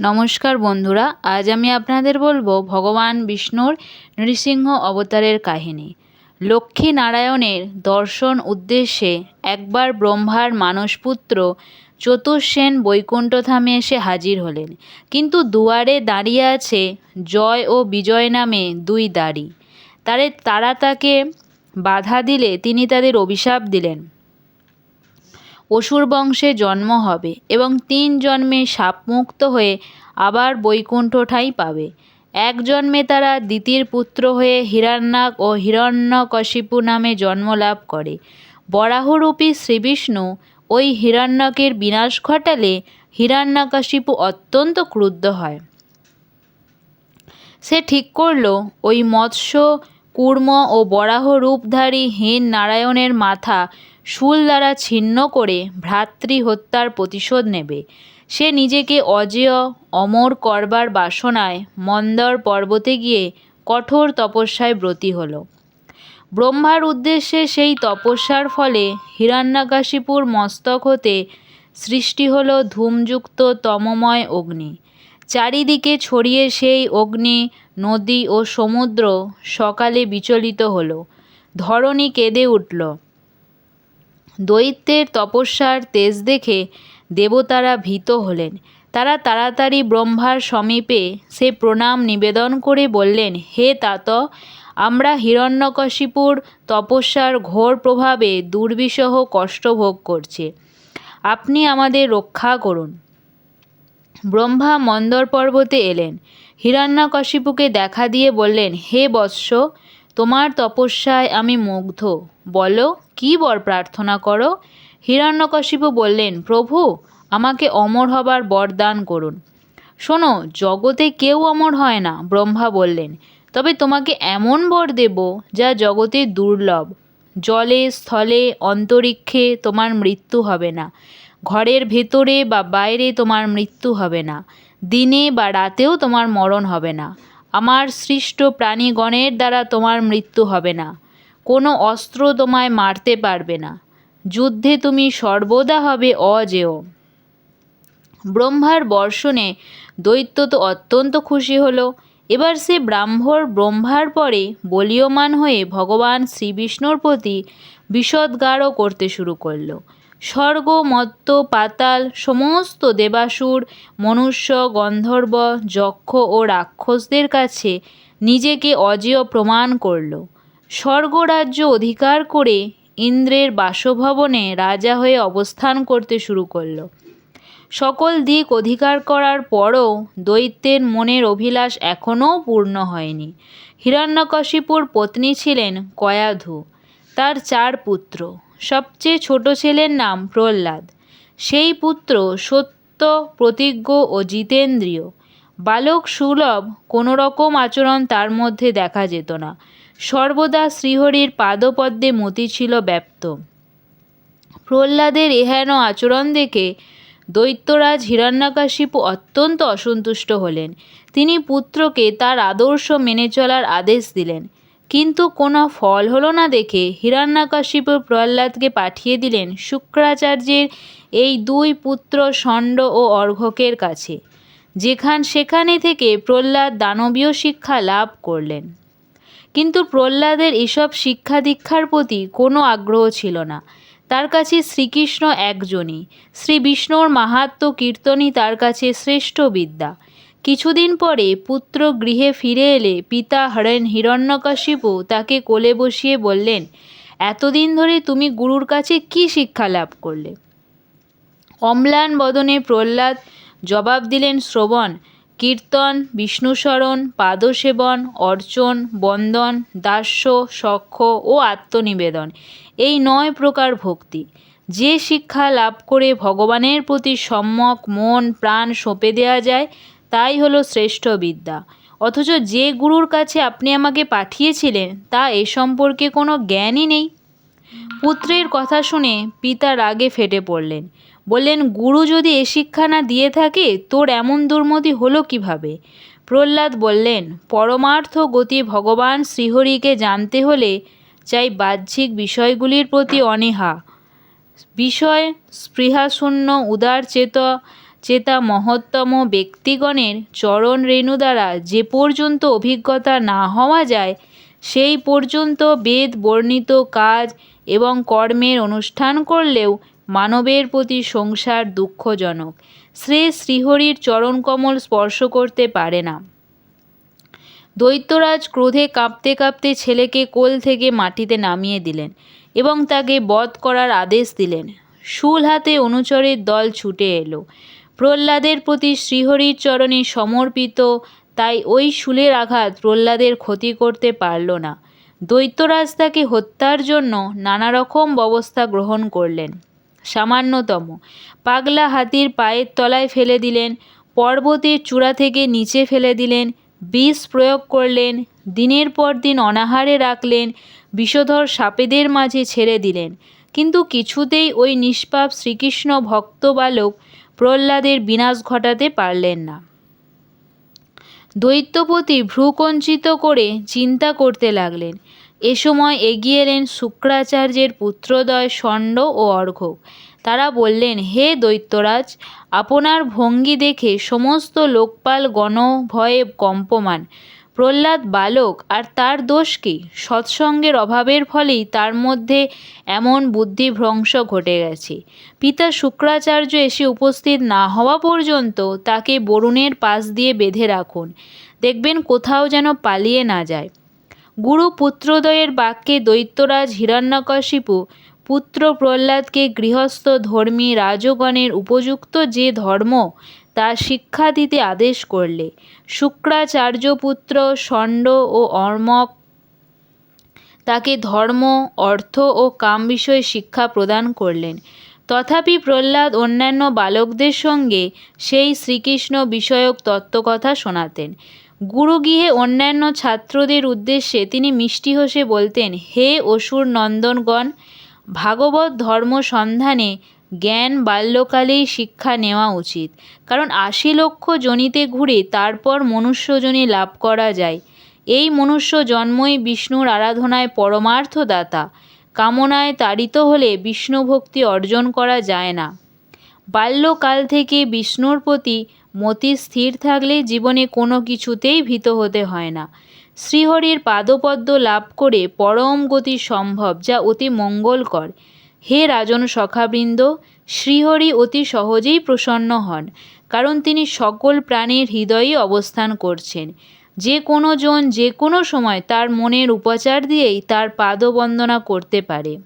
নমস্কার বন্ধুরা, আজ আমি আপনাদের বলব ভগবান বিষ্ণুর নৃসিংহ অবতারের কাহিনী। লক্ষ্মী নারায়ণের দর্শন উদ্দেশ্যে একবার ব্রহ্মার মানসপুত্র চতুর্সেন বৈকুণ্ঠধামে এসে হাজির হলেন। কিন্তু দুয়ারে দাঁড়িয়ে আছে জয় ও বিজয় নামে দুই দাড়ি। তারে তারা তাকে বাধা দিলে তিনি তাদের অভিশাপ দিলেন। অসুর বংশে জন্ম হবে এবং তিন জন্মে শাপমুক্ত হয়ে আবার বৈকুণ্ঠ ঠাঁই পাবে। এক জন্মে তারা দ্বিতীয় পুত্র হয়ে হিরণ্যাক ও হিরণ্যকশিপু নামে জন্ম লাভ করে। বরাহরূপী শ্রীবিষ্ণু ওই হিরণ্যকের বিনাশ ঘটালে হিরণ্যকশিপু অত্যন্ত ক্রুদ্ধ হয়। সে ঠিক করল, ওই মৎস্য, কূর্ম ও বরাহ রূপধারী হীন নারায়ণের মাথা শূল দ্বারা ছিন্ন করে ভ্রাতৃ হত্যার প্রতিশোধ নেবে। সে নিজেকে অজেয়, অমর করবার বাসনায় মন্দর পর্বতে গিয়ে কঠোর তপস্যায় ব্রতী হল। ব্রহ্মার উদ্দেশ্যে সেই তপস্যার ফলে হিরণ্যাকাশিপুর মস্তক হতে সৃষ্টি হল ধূমযুক্ত তমময় অগ্নি। চারিদিকে ছড়িয়ে সেই অগ্নি, নদী ও সমুদ্র সকালে বিচলিত হল। ধরণী কেঁদে উঠল। দৈত্যের তপস্যার তেজ দেখে দেবতারা ভীত হলেন। তারা তাড়াতাড়ি ব্রহ্মার সমীপে সে প্রণাম নিবেদন করে বললেন, হে তাত, আমরা হিরণ্যকশিপুর তপস্যার ঘোর প্রভাবে দুর্বিষহ কষ্ট ভোগ করছে। আপনি আমাদের রক্ষা করুন। ব্রহ্মা মন্দর পর্বতে এলেন। হিরণ্যকশিপুকে দেখা দিয়ে বললেন, হে বৎস তোমার তপস্যায় আমি মুগ্ধ। বলো, কী বর প্রার্থনা করো? হিরণ্যকশিপু বললেন, প্রভু, আমাকে অমর হবার বরদান করুন। শোনো, জগতে কেউ অমর হয় না, ব্রহ্মা বললেন। তবে তোমাকে এমন বর দেব, যা জগতে দুর্লভ। জলে, স্থলে, অন্তরিক্ষে তোমার মৃত্যু হবে না। ঘরের ভেতরে বা বাইরে তোমার মৃত্যু হবে না। দিনে বা রাতেও তোমার মরণ হবে না। আমার সৃষ্ট প্রাণীগণের দ্বারা তোমার মৃত্যু হবে না। কোনো অস্ত্র তোমায় মারতে পারবে না। যুদ্ধে তুমি সর্বদা হবে অজেয়। ব্রহ্মার বর্ষণে দৈত্য তো অত্যন্ত খুশি হলো। এবার সে ব্রাহ্মর ব্রহ্মার পরে বলীয়মান হয়ে ভগবান শ্রীবিষ্ণুর প্রতি বিষদগারও করতে শুরু করল। স্বর্গ, মত্ত, পাতাল, সমস্ত দেবাসুর, মনুষ্য, গন্ধর্ব, যক্ষ ও রাক্ষসদের কাছে নিজেকে অজেয় প্রমাণ করল। স্বর্গরাজ্য অধিকার করে ইন্দ্রের বাসভবনে রাজা হয়ে অবস্থান করতে শুরু করল। সকল দিক অধিকার করার পরও দৈত্যের মনের অভিলাষ এখনও পূর্ণ হয়নি। হিরণ্যকশিপুর পত্নী ছিলেন কয়াধু, তার চার পুত্র। সবচেয়ে ছোট ছেলের নাম প্রহ্লাদ। সেই পুত্র সত্য, প্রতিজ্ঞ ও জিতেন্দ্রীয়। বালক সুলভ কোনো রকম আচরণ তার মধ্যে দেখা যেত না। সর্বদা শ্রীহরির পাদপদ্মে মতি ছিল ব্যপ্ত। প্রহ্লাদের এহেন আচরণ দেখে দৈত্যরাজ হিরণ্যাকাশিপু অত্যন্ত অসন্তুষ্ট হলেন। তিনি পুত্রকে তার আদর্শ মেনে চলার আদেশ দিলেন। কিন্তু কোনো ফল হলো না দেখে হিরণ্যাকশিপু প্রহ্লাদকে পাঠিয়ে দিলেন শুক্রাচার্যের এই দুই পুত্র ষণ্ড ও অর্ঘকের কাছে, যেখান সেখানে থেকে প্রহ্লাদ দানবীয় শিক্ষা লাভ করলেন। কিন্তু প্রহ্লাদের এসব শিক্ষা দীক্ষার প্রতি কোনো আগ্রহ ছিল না। তার কাছে শ্রীকৃষ্ণ একজনই শ্রী বিষ্ণুর মাহাত্ম কীর্তনই তার কাছে শ্রেষ্ঠ বিদ্যা। কিছুদিন পরে পুত্র গৃহে ফিরে এলে পিতা হরেন হিরণ্যকশিপু তাকে কোলে বসিয়ে বললেন, এতদিন ধরে তুমি গুরুর কাছে কি শিক্ষা লাভ করলে? অম্লান বদনে প্রহ্লাদ জবাব দিলেন, শ্রবণ, কীর্তন, বিষ্ণুস্মরণ, পাদসেবন, অর্চন, বন্দন, দাস্য সখ্য ও আত্মনিবেদন, এই নয় প্রকার ভক্তি। যে শিক্ষা লাভ করে ভগবানের প্রতি সম্যক মন, প্রাণ সঁপে দেওয়া যায় তাই হলো শ্রেষ্ঠ বিদ্যা। অথচ যে গুরুর কাছে আপনি আমাকে পাঠিয়েছিলেন, তা এ সম্পর্কে কোনো জ্ঞানই নেই। পুত্রের কথা শুনে পিতা রাগে ফেটে পড়লেন। বললেন, গুরু যদি এ শিক্ষা না দিয়ে থাকে, তোর এমন দুর্মতি হলো কীভাবে? প্রহ্লাদ বললেন, পরমার্থ গতি ভগবান শ্রীহরিকে জানতে হলে চাই বাহ্যিক বিষয়গুলির প্রতি অনীহা। বিষয় স্পৃহাশূন্য উদার চেত মহত্তম ব্যক্তিগণের চরণ রেণু দ্বারা যে পর্যন্ত অভিজ্ঞতা না হওয়া যায়, সেই পর্যন্ত বেদ বর্ণিত কাজ এবং কর্মের অনুষ্ঠান করলেও মানবের প্রতি সংসার দুঃখজনক। শ্রী শ্রীহরির চরণকমল স্পর্শ করতে পারে না। দৈত্যরাজ ক্রোধে কাঁপতে কাঁপতে ছেলেকে কোল থেকে মাটিতে নামিয়ে দিলেন এবং তাকে বধ করার আদেশ দিলেন। শুল হাতে অনুচরের দল ছুটে এলো। প্রহ্লাদের প্রতি শ্রীহরির চরণে সমর্পিত, তাই ওই শুলের আঘাত প্রহ্লাদের ক্ষতি করতে পারল না। দৈত্যরাজ তাকে হত্যার জন্য নানা রকম ব্যবস্থা গ্রহণ করলেন। সামান্যতম, পাগলা হাতির পায়ের তলায় ফেলে দিলেন, পর্বতের চূড়া থেকে নিচে ফেলে দিলেন, বিষ প্রয়োগ করলেন, দিনের পর দিন অনাহারে রাখলেন, বিষধর সাপেদের মাঝে ছেড়ে দিলেন। কিন্তু কিছুতেই ওই নিষ্পাপ শ্রীকৃষ্ণ ভক্ত বালক প্রহ্লাদের বিনাশ ঘটাতে পারলেন না। দৈত্যপতি ভ্রুকঞ্চিত করে চিন্তা করতে লাগলেন। এ সময় এগিয়ে এলেন শুক্রাচার্যের পুত্রদ্বয় ষণ্ড ও অর্ঘ্য। তারা বললেন, হে দৈত্যরাজ, আপনার ভঙ্গি দেখে সমস্ত লোকপাল গণ ভয়ে কম্পমান। প্রহ্লাদ বালক, আর তার দোষ কি? সৎসঙ্গের অভাবের ফলেই তার মধ্যে এমন বুদ্ধিভ্রংশ ঘটে গেছে। পিতা শুক্রাচার্য এসে উপস্থিত না হওয়া পর্যন্ত তাকে বরুণের পাশ দিয়ে বেঁধে রাখুন। দেখবেন কোথাও যেন পালিয়ে না যায়। গুরু পুত্রদ্বয়ের বাক্যে দৈত্যরাজ হিরণ্যকশিপু, পুত্র প্রহ্লাদকে গৃহস্থ ধর্মী রাজগণের উপযুক্ত যে ধর্ম তা শিক্ষা দিতে আদেশ করলে। শুক্রাচার্যপুত্র ষণ্ড ও অর্মক তাকে ধর্ম, অর্থ ও কাম বিষয়ে শিক্ষা প্রদান করলেন। তথাপি প্রহ্লাদ অন্যান্য বালকদের সঙ্গে সেই শ্রীকৃষ্ণ বিষয়ক তত্ত্বকথা শোনাতেন। গুরুগৃহে অন্যান্য ছাত্রদের উদ্দেশ্যে তিনি মিষ্টি হসে বলতেন, হে অসুর নন্দনগণ, ভাগবত ধর্ম সন্ধানে জ্ঞান বাল্যকালেই শিক্ষা নেওয়া উচিত। কারণ আশি লক্ষ জনিতে ঘুরে তারপর মনুষ্যজনী লাভ করা যায়। এই মনুষ্য জন্মই বিষ্ণুর আরাধনায় পরমার্থ দাতা কামনায় তাড়িত হলে বিষ্ণু ভক্তি অর্জন করা যায় না। বাল্যকাল থেকে বিষ্ণুর প্রতি মতি স্থির থাকলে জীবনে কোনো কিছুতেই ভীত হতে হয় না। শ্রীহরির পাদপদ্ম লাভ করে পরম গতি সম্ভব, যা অতি মঙ্গলকর। হে রাজন সখাবৃন্দ, শ্রীহরি অতি সহজেই প্রসন্ন হন, কারণ তিনি সকল প্রাণীর হৃদয়ে অবস্থান করছেন। যে কোনো জন যে কোনো সময় তার মনের উপচার দিয়েই তার পাদবন্দনা করতে পারে।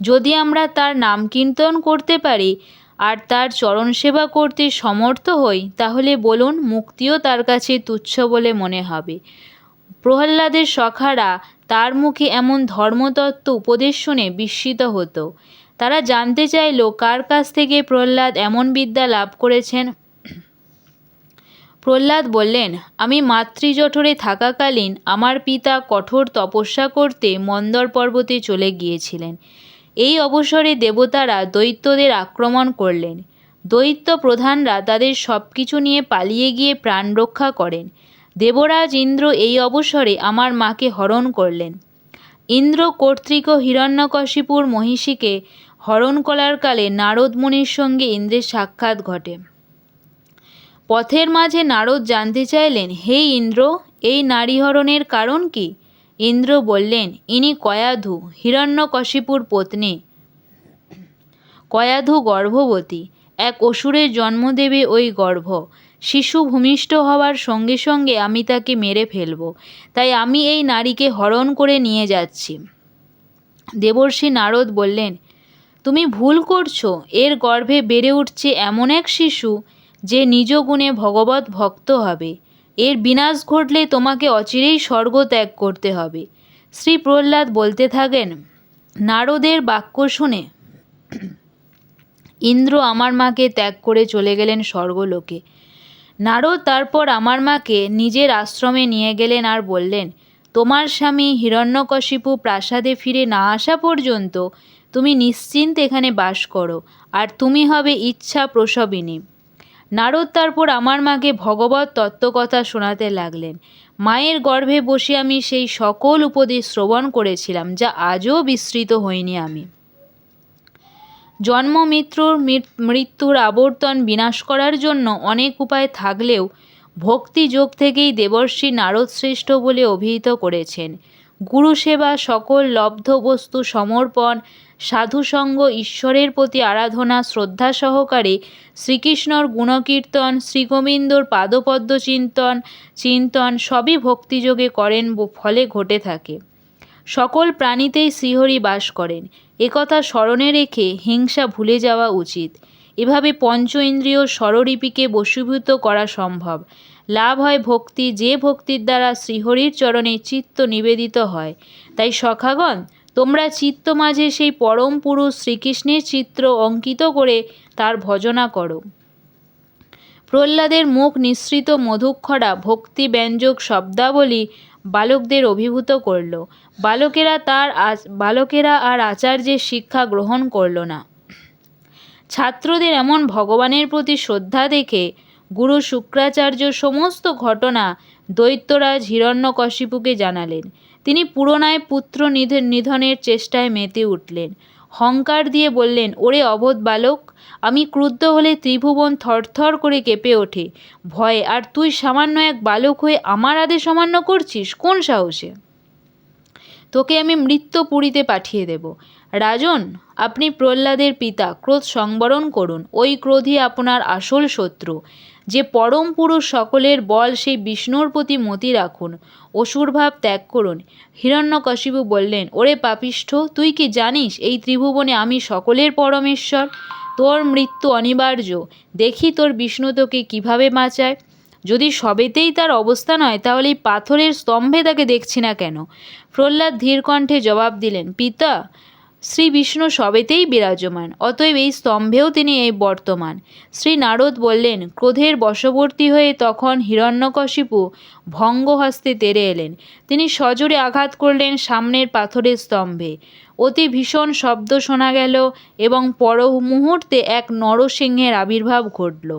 যদি আমরা তার নাম কীর্তন করতে পারি, আর তার চরণ সেবা করতে সমর্থ হই, তাহলে বলুন মুক্তিও তার কাছে তুচ্ছ বলে মনে হবে। প্রহ্লাদের সখারা তার মুখে এমন ধর্মতত্ত্ব উপদেশ শুনে বিস্মিত হতো। তারা জানতে চাইল, কার কাছ থেকে প্রহ্লাদ এমন বিদ্যা লাভ করেছেন? প্রহ্লাদ বললেন, আমি মাতৃজঠরে থাকাকালীন আমার পিতা কঠোর তপস্যা করতে মন্দর পর্বতে চলে গিয়েছিলেন। এই অবসরে দেবতারা দৈত্যদের আক্রমণ করলেন। দৈত্য প্রধানরা তাদের সব কিছু নিয়ে পালিয়ে গিয়ে প্রাণ রক্ষা করেন। দেবরাজ ইন্দ্র এই অবসরে আমার মাকে হরণ করলেন। ইন্দ্র কর্তৃক হিরণ্যকশিপুর মহিষীকে হরণ করার কালে নারদ মুনির সঙ্গে ইন্দ্রের সাক্ষাৎ ঘটে। পথের মাঝে নারদ জানতে চাইলেন, হে ইন্দ্র, এই নারীহরণের কারণ কি? ইন্দ্র বললেন, ইনি কয়াধু, হিরণ্যকশিপুর পত্নী। কয়াধু গর্ভবতী। এক অসুরের জন্ম দেবে ওই গর্ভ। শিশু ভূমিষ্ঠ হওয়ার সঙ্গে সঙ্গে আমি তাকে মেরে ফেলব। তাই আমি এই নারীকে হরণ করে নিয়ে যাচ্ছি। দেবর্ষি নারদ বললেন, তুমি ভুল করছ। এর গর্ভে বেড়ে উঠছে এমন এক শিশু যে নিজ গুণে ভগবত ভক্ত হবে। এর বিনাশ ঘটলে তোমাকে অচিরেই স্বর্গ ত্যাগ করতে হবে। শ্রী প্রহ্লাদ বলতে থাকেন, নারদের বাক্য শুনে ইন্দ্র আমার মাকে ত্যাগ করে চলে গেলেন স্বর্গলোকে। নারদ তারপর আমার মাকে নিজের আশ্রমে নিয়ে গেলেন আর বললেন, তোমার স্বামী হিরণ্যকশিপু প্রাসাদে ফিরে না আসা পর্যন্ত তুমি নিশ্চিন্ত এখানে বাস করো, আর তুমি হবে ইচ্ছা প্রসবিনী। নারদ তারপর আমার মাকে ভগবত তত্ত্বকথা শোনাতে লাগলেন। মায়ের গর্ভে বসে আমি সেই সকল উপদেশ শ্রবণ করেছিলাম, যা আজও বিস্মৃত হইনি আমি। জন্ম, মৃত্যুর মৃত- মৃত্যুর আবর্তন বিনাশ করার জন্য অনেক উপায় থাকলেও ভক্তি যোগ থেকেই দেবর্ষি নারদ শ্রেষ্ঠ বলে অভিহিত করেছেন। গুরু সেবা সকল লব্ধ বস্তু সমর্পণ, সাধুসঙ্গ ঈশ্বরের প্রতি আরাধনা, শ্রদ্ধা সহকারে শ্রীকৃষ্ণর গুণকীর্তন, শ্রীগোবিন্দর পাদপদ্ম চিন্তন চিন্তন সবই ভক্তিযোগে করেন, ফলে ঘটে থাকে। সকল প্রাণীতেই শ্রীহরি বাস করেন। একথা স্মরণে রেখে হিংসা ভুলে যাওয়া উচিত। এভাবে পঞ্চ ইন্দ্রিয় স্বরলিপিকে বশীভূত করা সম্ভব। লাভ হয় ভক্তি, যে ভক্তির দ্বারা শ্রীহরির চরণে চিত্ত নিবেদিত হয়। তাই সখাগণ, তোমরা চিত্ত মাঝে সেই পরম পুরুষ শ্রীকৃষ্ণের চিত্র অঙ্কিত করে তার ভজনা করো। প্রহ্লাদের মুখ নিঃসৃত মধুক্ষরা ভক্তি ব্যঞ্জক শব্দাবলী বালকদের অভিভূত করল। বালকেরা তার বালকেরা আর আচার্যের শিক্ষা গ্রহণ করল না। ছাত্রদের এমন ভগবানের প্রতি শ্রদ্ধা দেখে গুরু শুক্রাচার্য সমস্ত ঘটনা দৈত্যরাজ হিরণ্যকশিপুকে জানালেন। তিনি পুরনায় পুত্র নিধ- নিধনের চেষ্টায় মেতে উঠলেন। হংকার দিয়ে বললেন, ওরে অবোধ বালক আমি ক্রুদ্ধ হলে ত্রিভুবন থরথর করে কেঁপে ওঠে। ভয়ে, আর তুই সামান্য এক বালক হয়ে আমার আদেশ অমান্য করছিস? কোন সাহসে? তোকে আমি মৃত্যু পুরীতে পাঠিয়ে দেব। রাজন, আপনি প্রহ্লাদের পিতা, ক্রোধ সংবরণ করুন। ওই ক্রোধই আপনার আসল শত্রু। যে পরম পুরুষ সকলের বল, সেই বিষ্ণুর প্রতি মতি রাখুন। অসুরভাব ত্যাগ করুন। হিরণ্যকশিপু বললেন, ওরে পাপিষ্ঠ, তুই কি জানিস, এই ত্রিভুবনে আমি সকলের পরমেশ্বর? তোর মৃত্যু অনিবার্য। দেখি তোর বিষ্ণু তোকে কীভাবে বাঁচায়। যদি সবেতেই তার অবস্থা নয়, তাহলে এই পাথরের স্তম্ভে তাকে দেখছি না কেন? প্রহ্লাদ ধীরকণ্ঠে জবাব দিলেন, পিতা শ্রী বিষ্ণু সবেতেই বিরাজমান, অতএব এই স্তম্ভেও তিনি এই বর্তমান। শ্রী নারদ বললেন, ক্রোধের বশবর্তী হয়ে তখন হিরণ্যকশিপু ভঙ্গ হস্তে তেরে এলেন। তিনি সজোরে আঘাত করলেন সামনের পাথরের স্তম্ভে। অতি ভীষণ শব্দ শোনা গেল এবং পর মুহূর্তে এক নরসিংহের আবির্ভাব ঘটল।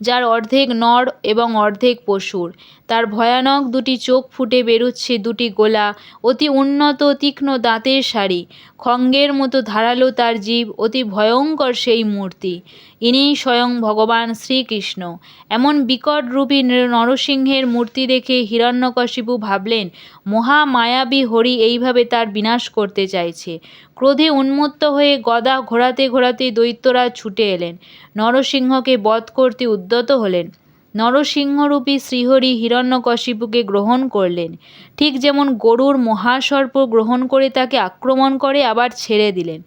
যার অর্ধেক নর এবং অর্ধেক পশুর। তার ভয়ানক দুটি চোখ ফুটে বেরুচ্ছে দুটি গোলা। অতি উন্নত, তীক্ষ্ণ দাঁতের শাড়ি। খঙ্গের মতো ধারালো তার জীব অতি ভয়ঙ্কর সেই মূর্তি। ইনিই স্বয়ং ভগবান শ্রীকৃষ্ণ। এমন বিকট রূপী নরসিংহের মূর্তি দেখে হিরণ্যকশিপু ভাবলেন, মহা মায়াবী হরি এইভাবে তার বিনাশ করতে চাইছে। ক্রোধে উন্মত্ত হয়ে গদা ঘোরাতে ঘোরাতে দৈত্যরা ছুটে এলেন। নরসিংহকে বধ করতে উদ্যত হলেন। নরসিংহরূপী শ্রীহরি হিরণ্যকশিপুকে গ্রহণ করলেন। ঠিক যেমন গরুর মহাসর্প গ্রহণ করে তাকে আক্রমণ করে আবার ছেড়ে দিলেন।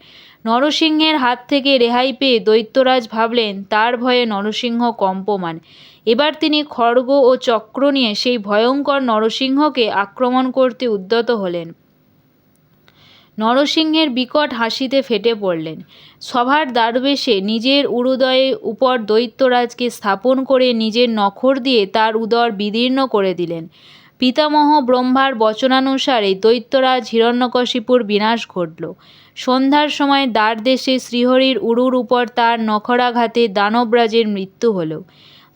নরসিংহের হাত থেকে রেহাই পেয়ে দৈত্যরাজ ভাবলেন, তার ভয়ে নরসিংহ কম্পমান। এবার তিনি খড়গ ও চক্র নিয়ে সেই ভয়ঙ্কর নরসিংহকে আক্রমণ করতে উদ্যত হলেন। নরসিংহের বিকট হাসিতে ফেটে পড়লেন। সভার দ্বারবেশে নিজের উরুদয়ে উপর দৈত্যরাজকে স্থাপন করে নিজের নখর দিয়ে তার উদর বিদীর্ণ করে দিলেন। পিতামহ ব্রহ্মার বচনানুসারে দৈত্যরাজ হিরণ্যকশিপুর বিনাশ ঘটল। সন্ধ্যার সময় দ্বারদেশে শ্রীহরির উরুর উপর তার নখরাঘাতে দানবরাজের মৃত্যু হল।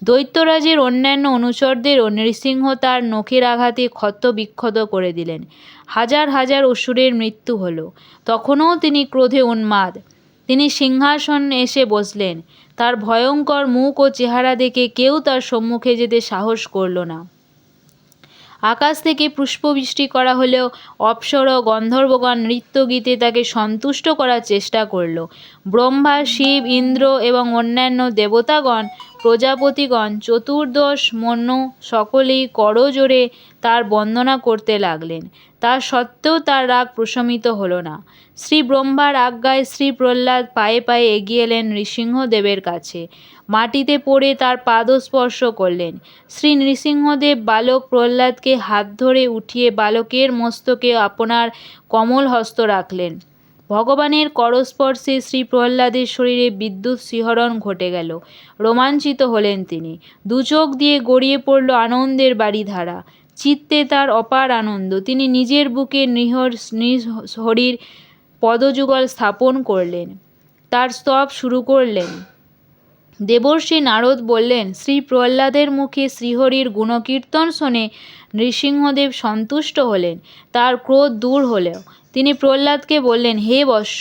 দৈত্যরাজের অন্যান্য অনুচরদেরও নৃসিংহ তার নখের আঘাতে ক্ষত বিক্ষত করে দিলেন। হাজার হাজার অসুরের মৃত্যু হল। তখনও তিনি ক্রোধে উন্মাদ। তিনি সিংহাসন এসে বসলেন। তার ভয়ঙ্কর মুখ ও চেহারা দেখে কেউ তার সম্মুখে যেতে সাহস করল না। আকাশ থেকে পুষ্পবৃষ্টি করা হলেও অপ্সর গন্ধর্বগণ নৃত্যগীতে তাকে সন্তুষ্ট করার চেষ্টা করল। ব্রহ্মা, শিব, ইন্দ্র এবং অন্যান্য দেবতাগণ, প্রজাপতিগণ, চতুর্দশ মন্য সকলেই করজোড়ে তার বন্দনা করতে লাগলেন। তা সত্ত্বেও তার রাগ প্রশমিত হলো না। শ্রী ব্রহ্মার আজ্ঞায় শ্রী প্রহ্লাদ পায়ে পায়ে এগিয়ে এলেন নৃসিংহদেবের কাছে। মাটিতে পড়ে তার পাদস্পর্শ করলেন। শ্রী নৃসিংহদেব বালক প্রহ্লাদকে হাত ধরে উঠিয়ে বালকের মস্তকে আপনার কমল হস্ত রাখলেন। ভগবানের করস্পর্শে শ্রী প্রহ্লাদের শরীরে বিদ্যুৎ শিহরণ ঘটে গেল। রোমাঞ্চিত হলেন তিনি। দু চোখ দিয়ে গড়িয়ে পড়ল আনন্দের বাড়িধারা। চিত্তে তার অপার আনন্দ। তিনি নিজের বুকে নিহর হরির পদযুগল স্থাপন করলেন। তার স্তব শুরু করলেন। দেবর্ষি নারদ বললেন, শ্রী প্রহ্লাদের মুখে শ্রীহরির গুণকীর্তন শুনে নৃসিংহদেব সন্তুষ্ট হলেন। তার ক্রোধ দূর হলেও তিনি প্রহ্লাদকে বললেন, হে বৎস,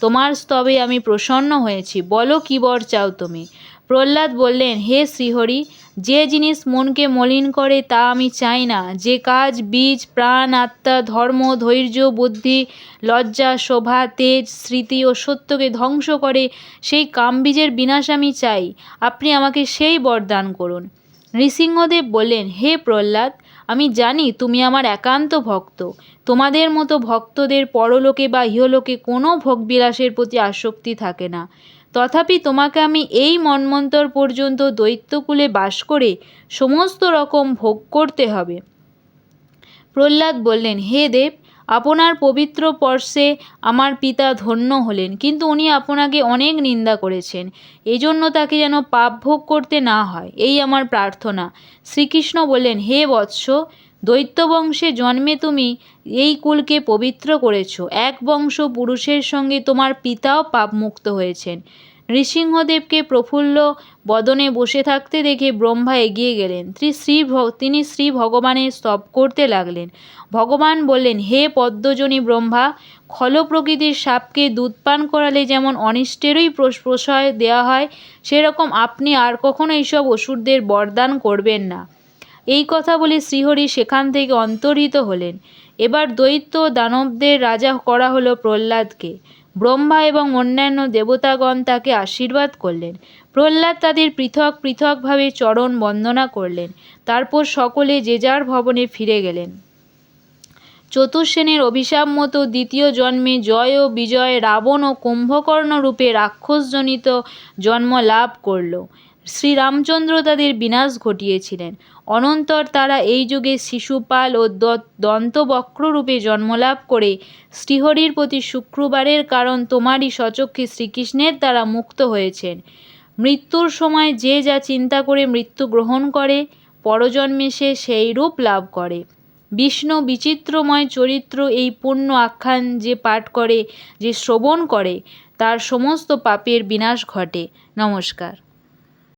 তোমার স্তবে আমি প্রসন্ন হয়েছি। বলো, কী বর চাও তুমি? প্রহ্লাদ বললেন, হে শ্রীহরি, যে জিনিস মনকে মলিন করে তা আমি চাই না। যে কাজ, বীজ, প্রাণ, আত্মা, ধর্ম, ধৈর্য, বুদ্ধি, লজ্জা, শোভা, তেজ, স্মৃতি ও সত্যকে ধ্বংস করে, সেই কামবীজের বিনাশ আমি চাই। আপনি আমাকে সেই বরদান করুন। নৃসিংহদেব বললেন, হে প্রহ্লাদ আমি জানি তুমি আমার একান্ত ভক্ত। তোমাদের মতো ভক্তদের পরলোকে বা ইহলোকে কোনো ভোগবিলাসের প্রতি আসক্তি থাকে না। তথাপি তোমাকে আমি এই মন্মন্তর পর্যন্ত দৈত্যকুলে বাস করে সমস্ত রকম ভোগ করতে হবে। প্রহ্লাদ বললেন, হে দেব আপনার পবিত্র স্পর্শে আমার পিতা ধন্য হলেন, কিন্তু উনি আপনাকে অনেক নিন্দা করেছেন। এজন্য তাকে যেন পাপ ভোগ করতে না হয়, এই আমার প্রার্থনা। শ্রীকৃষ্ণ বললেন, হে বৎস দৈত্য বংশে জন্মে তুমি এই কুলকে পবিত্র করেছ। এক বংশ পুরুষের সঙ্গে তোমার পিতাও পাপমুক্ত হয়েছেন। নৃসিংহদেবকে প্রফুল্ল বদনে বসে থাকতে দেখে ব্রহ্মা এগিয়ে গেলেন। শ্রী তিনি শ্রী ভগবানের স্তব করতে লাগলেন। ভগবান বললেন, হে পদ্মজনী ব্রহ্মা, খল প্রকৃতির সাপকে দুধ পান করালে যেমন অনিষ্টেরই প্রশ্রয় দেওয়া হয়, সেরকম আপনি আর কখনো এইসব অসুরদের বরদান করবেন না এই কথা বলে শ্রীহরি সেখান থেকে অন্তর্হিত হলেন। এবার দৈত্য দানবদের রাজা করা হলো প্রহ্লাদকে। ব্রহ্মা এবং অন্যান্য দেবতাগণ তাকে আশীর্বাদ করলেন। প্রহ্লাদ তাদের পৃথক পৃথকভাবে চরণ বন্দনা করলেন। তারপর সকলে যে যার ভবনে ফিরে গেলেন। চতুর্সেনের অভিশাপ মতো দ্বিতীয় জন্মে জয় ও বিজয় রাবণ ও কুম্ভকর্ণ রূপে রাক্ষসজনিত জন্ম লাভ করল। শ্রীরামচন্দ্র তাদের বিনাশ ঘটিয়েছিলেন। অনন্তর তারা এই যুগে শিশুপাল ও দ- দন্তবক্র রূপে জন্মলাভ করে শ্রীহরির প্রতি শুক্রবারের কারণ তোমারই সচক্ষে শ্রীকৃষ্ণের দ্বারা মুক্ত হয়েছেন। মৃত্যুর সময় যে যা চিন্তা করে মৃত্যু গ্রহণ করে, পরজন্মে সে সেই রূপ লাভ করে। বিষ্ণু বিচিত্রময় চরিত্র এই পূর্ণ আখ্যান যে পাঠ করে, যে শ্রবণ করে, তার সমস্ত পাপের বিনাশ ঘটে। নমস্কার।